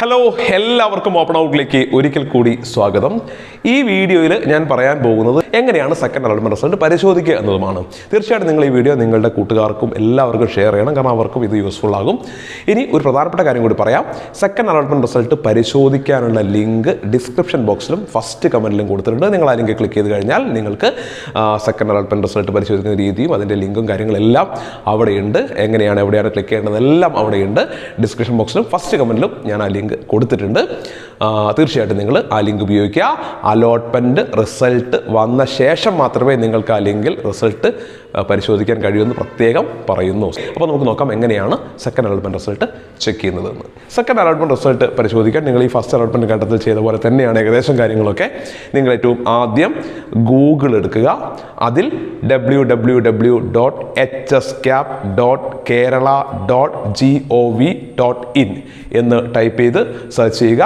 Hello എല്ലാവർക്കും open ഔട്ടിലേക്ക് ഒരിക്കൽ കൂടി സ്വാഗതം. ഈ വീഡിയോയിൽ ഞാൻ പറയാൻ പോകുന്നത് എങ്ങനെയാണ് സെക്കൻഡ് അലോട്ട്മെന്റ് റിസൾട്ട് പരിശോധിക്കുക എന്നതുമാണ്. തീർച്ചയായിട്ടും നിങ്ങൾ ഈ വീഡിയോ നിങ്ങളുടെ കൂട്ടുകാർക്കും എല്ലാവർക്കും ഷെയർ ചെയ്യണം കാരണം അവർക്കും ഇത് യൂസ്ഫുൾ ആകും. ഇനി ഒരു പ്രധാനപ്പെട്ട കാര്യം കൂടി പറയാം. സെക്കൻഡ് അലോട്ട്മെന്റ് റിസൾട്ട് പരിശോധിക്കാനുള്ള ലിങ്ക് ഡിസ്ക്രിപ്ഷൻ ബോക്സിലും ഫസ്റ്റ് കമന്റിലും കൊടുത്തിട്ടുണ്ട്. നിങ്ങൾ ആ ലിങ്ക് ക്ലിക്ക് ചെയ്ത് കഴിഞ്ഞാൽ നിങ്ങൾക്ക് സെക്കൻഡ് അലോട്ട്മെന്റ് റിസൾട്ട് പരിശോധിക്കുന്ന രീതിയും അതിന്റെ ലിങ്കും കാര്യങ്ങളെല്ലാം അവിടെയുണ്ട്. എങ്ങനെയാണ് എവിടെയാണ് ക്ലിക്ക് ചെയ്യേണ്ടതെല്ലാം അവിടെയുണ്ട്. ഡിസ്ക്രിപ്ഷൻ ബോക്സിലും ഫസ്റ്റ് കമന്റിലും ഞാൻ ആ ലിങ്ക് കൊടുത്തിട്ടുണ്ട്. തീർച്ചയായിട്ടും നിങ്ങൾ ആ ലിങ്ക് ഉപയോഗിക്കുക. അലോട്ട്മെന്റ് റിസൾട്ട് വന്ന ശേഷം മാത്രമേ നിങ്ങൾക്ക് ആ ലിങ്കിൽ റിസൾട്ട് പരിശോധിക്കാൻ കഴിയുമെന്ന് പ്രത്യേകം പറയുന്നു. അപ്പോൾ നമുക്ക് നോക്കാം എങ്ങനെയാണ് സെക്കൻഡ് അലോട്ട്മെന്റ് റിസൾട്ട് ചെക്ക് ചെയ്യുന്നതെന്ന്. സെക്കൻഡ് അലോട്ട്മെന്റ് റിസൾട്ട് പരിശോധിക്കാൻ നിങ്ങൾ ഈ ഫസ്റ്റ് അലോട്ട്മെന്റ് ഘട്ടത്തിൽ ചെയ്ത പോലെ തന്നെയാണ് ഏകദേശം കാര്യങ്ങളൊക്കെ. നിങ്ങൾ ഏറ്റവും ആദ്യം ഗൂഗിൾ എടുക്കുക. അതിൽ W W W dot H S cap dot Kerala dot G O V dot in എന്ന് ടൈപ്പ് ചെയ്ത് സെർച്ച് ചെയ്യുക.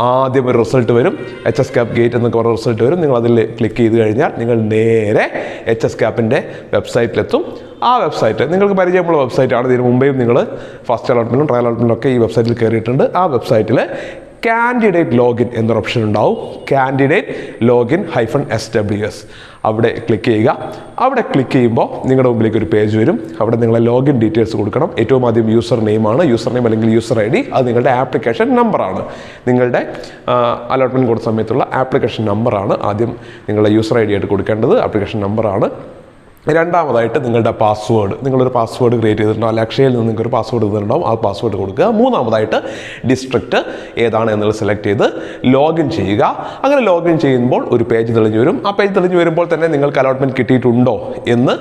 ആദ്യം ഒരു റിസൾട്ട് വരും. എച്ച് എസ് ക്യാപ് ഗേറ്റ് എന്നൊക്കെ പറഞ്ഞ റിസൾട്ട് വരും. നിങ്ങൾ അതിൽ ക്ലിക്ക് ചെയ്ത് കഴിഞ്ഞാൽ നിങ്ങൾ നേരെ എച്ച് എസ് ക്യാപ്പിന്റെ വെബ്സൈറ്റിലെത്തും ആ വെബ്സൈറ്റ് നിങ്ങൾക്ക് പരിചയമുള്ള വെബ്സൈറ്റാണ് ഇതിന് മുമ്പേയും നിങ്ങൾ ഫസ്റ്റ് അലോട്ട്മെന്റും ട്രയൽ അലോട്ട്മെന്റും ഒക്കെ ഈ വെബ്സൈറ്റിൽ കയറിയിട്ടുണ്ട്. ആ വെബ്സൈറ്റിൽ കാൻഡിഡേറ്റ് ലോഗിൻ എന്നൊരു ഓപ്ഷൻ ഉണ്ടാവും. Candidate login hyphen S W S അവിടെ ക്ലിക്ക് ചെയ്യുക. അവിടെ ക്ലിക്ക് ചെയ്യുമ്പോൾ നിങ്ങളുടെ മുമ്പിലേക്ക് ഒരു പേജ് വരും. അവിടെ നിങ്ങളെ ലോഗിൻ ഡീറ്റെയിൽസ് കൊടുക്കണം. ഏറ്റവും ആദ്യം യൂസർ നെയിമാണ് യൂസർ നെയിം അല്ലെങ്കിൽ യൂസർ ഐ ഡി അത് നിങ്ങളുടെ ആപ്ലിക്കേഷൻ നമ്പറാണ് നിങ്ങളുടെ അലോട്ട്മെന്റ് കൊടുത്ത സമയത്തുള്ള ആപ്ലിക്കേഷൻ നമ്പറാണ് ആദ്യം നിങ്ങളുടെ യൂസർ ഐ ഡി ആയിട്ട് കൊടുക്കേണ്ടത്. ആപ്ലിക്കേഷൻ നമ്പറാണ് രണ്ടാമതായിട്ട് നിങ്ങളുടെ പാസ്വേഡ് നിങ്ങളൊരു പാസ്വേഡ് ക്രിയേറ്റ് ചെയ്തിട്ടുണ്ടാവും അല്ലെങ്കിൽ അക്ഷയയിൽ നിന്ന് നിങ്ങൾക്ക് ഒരു പാസ്വേഡ് തന്നിട്ടുണ്ടാവും ആ പാസ്വേഡ് കൊടുക്കുക. മൂന്നാമതായിട്ട് ഡിസ്ട്രിക്റ്റ് ഏതാണ് എന്നുള്ളത് സെലക്ട് ചെയ്ത് ലോഗിൻ ചെയ്യുക. അങ്ങനെ ലോഗിൻ ചെയ്യുമ്പോൾ ഒരു പേജ് തെളിഞ്ഞു വരും. ആ പേജ് തെളിഞ്ഞു വരുമ്പോൾ തന്നെ നിങ്ങൾക്ക് അലോട്ട്മെന്റ് കിട്ടിയിട്ടുണ്ടോ എന്ന്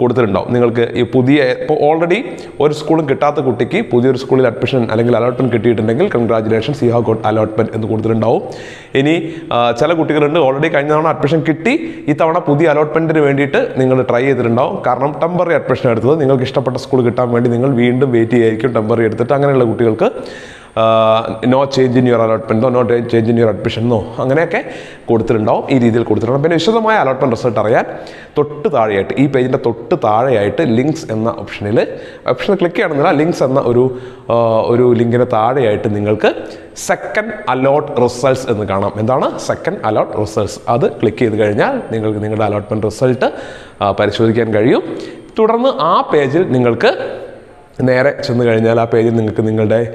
കൊടുത്തിട്ടുണ്ടാവും. നിങ്ങൾക്ക് ഈ പുതിയ ഇപ്പോൾ ഓൾറെഡി ഒരു സ്കൂളും കിട്ടാത്ത കുട്ടിക്ക് പുതിയൊരു സ്കൂളിൽ അഡ്മിഷൻ അല്ലെങ്കിൽ അലോട്ട്മെന്റ് കിട്ടിയിട്ടുണ്ടെങ്കിൽ congratulations you have got allotment എന്ന് കൊടുത്തിട്ടുണ്ടാവും. ഇനി ചില കുട്ടികളുണ്ട് ഓൾറെഡി കഴിഞ്ഞ തവണ അഡ്മിഷൻ കിട്ടി ഇത്തവണ പുതിയ അലോട്ട്മെന്റിന് വേണ്ടിയിട്ട് നിങ്ങൾ ട്രൈ ചെയ്തിട്ടുണ്ടാവും. കാരണം ടെമ്പററി അഡ്മിഷൻ എടുത്തത് നിങ്ങൾക്ക് ഇഷ്ടപ്പെട്ട സ്കൂൾ കിട്ടാൻ വേണ്ടി നിങ്ങൾ വീണ്ടും വെയിറ്റ് ചെയ്യായിരിക്കും ടെമ്പററി എടുത്തിട്ട് അങ്ങനെയുള്ള കുട്ടികൾക്ക് നോ ചേഞ്ച് ഇൻ യുവർ അലോട്ട്മെന്റോ നോ ചേഞ്ച് ഇൻ യുവർ അഡ്മിഷനോ അങ്ങനെയൊക്കെ കൊടുത്തിട്ടുണ്ടാവും. ഈ രീതിയിൽ കൊടുത്തിട്ടുണ്ടാവും. പിന്നെ വിശദമായ അലോട്ട്മെന്റ് റിസൾട്ട് അറിയാൻ തൊട്ട് താഴെയായിട്ട് ഈ പേജിന്റെ തൊട്ട് താഴെയായിട്ട് ലിങ്ക്സ് എന്ന ഓപ്ഷനിൽ ഓപ്ഷനിൽ ക്ലിക്ക് ചെയ്യണമെന്നില്ല ലിങ്ക്സ് എന്ന ഒരു ഒരു ലിങ്കിന് താഴെയായിട്ട് നിങ്ങൾക്ക് സെക്കൻഡ് അലോട്ട് റിസൾട്ട്സ് എന്ന് കാണാം. എന്താണ്? സെക്കൻഡ് അലോട്ട് റിസൾട്ട്സ് അത് ക്ലിക്ക് ചെയ്ത് കഴിഞ്ഞാൽ നിങ്ങൾക്ക് നിങ്ങളുടെ അലോട്ട്മെന്റ് റിസൾട്ട് പരിശോധിക്കാൻ കഴിയും. തുടർന്ന് ആ പേജിൽ നിങ്ങൾക്ക് നേരെ ചെന്ന് കഴിഞ്ഞാൽ ആ പേജിൽ നിങ്ങൾക്ക് നിങ്ങളുടെ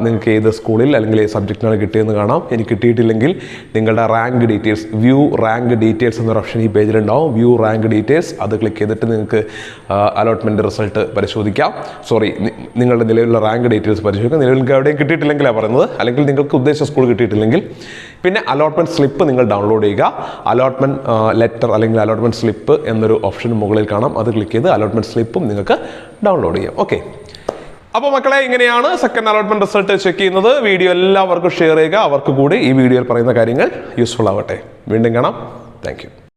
നിങ്ങൾക്ക് ഏത് സ്കൂളിൽ അല്ലെങ്കിൽ ഏത് സബ്ജക്റ്റിനാണ് കിട്ടിയതെന്ന് കാണാം. ഇനി കിട്ടിയിട്ടില്ലെങ്കിൽ നിങ്ങളുടെ rank details view rank details എന്നൊരു ഓപ്ഷൻ ഈ പേജിലുണ്ടാവും. വ്യൂ റാങ്ക് ഡീറ്റെയിൽസ് അത് ക്ലിക്ക് ചെയ്തിട്ട് നിങ്ങൾക്ക് അലോട്ട്മെന്റ് റിസൾട്ട് പരിശോധിക്കാം. സോറി നിങ്ങളുടെ നിലവിലുള്ള റാങ്ക് ഡീറ്റെയിൽസ് പരിശോധിക്കാം. നിലവിൽ നിങ്ങൾക്ക് എവിടെയും കിട്ടിയിട്ടില്ലെങ്കിലാണ് പറയുന്നത്. അല്ലെങ്കിൽ നിങ്ങൾക്ക് ഉദ്ദേശിച്ച സ്കൂൾ കിട്ടിയിട്ടില്ലെങ്കിൽ പിന്നെ അലോട്ട്മെന്റ് സ്ലിപ്പ് നിങ്ങൾ ഡൗൺലോഡ് ചെയ്യുക. അലോട്ട്മെന്റ് ലെറ്റർ അല്ലെങ്കിൽ അലോട്ട്മെന്റ് സ്ലിപ്പ് എന്നൊരു ഓപ്ഷൻ മുകളിൽ കാണാം. അത് ക്ലിക്ക് ചെയ്ത് അലോട്ട്മെന്റ് സ്ലിപ്പും നിങ്ങൾക്ക് ഡൗൺലോഡ് ചെയ്യാം. ഓക്കെ അപ്പോൾ മക്കളെ ഇങ്ങനെയാണ് സെക്കൻഡ് അലോട്ട്മെന്റ് റിസൾട്ട് ചെക്ക് ചെയ്യുന്നത്. വീഡിയോ എല്ലാവർക്കും ഷെയർ ചെയ്യുക. അവർക്ക് കൂടി ഈ വീഡിയോയിൽ പറയുന്ന കാര്യങ്ങൾ യൂസ്ഫുൾ ആവട്ടെ. വീണ്ടും കാണാം. താങ്ക്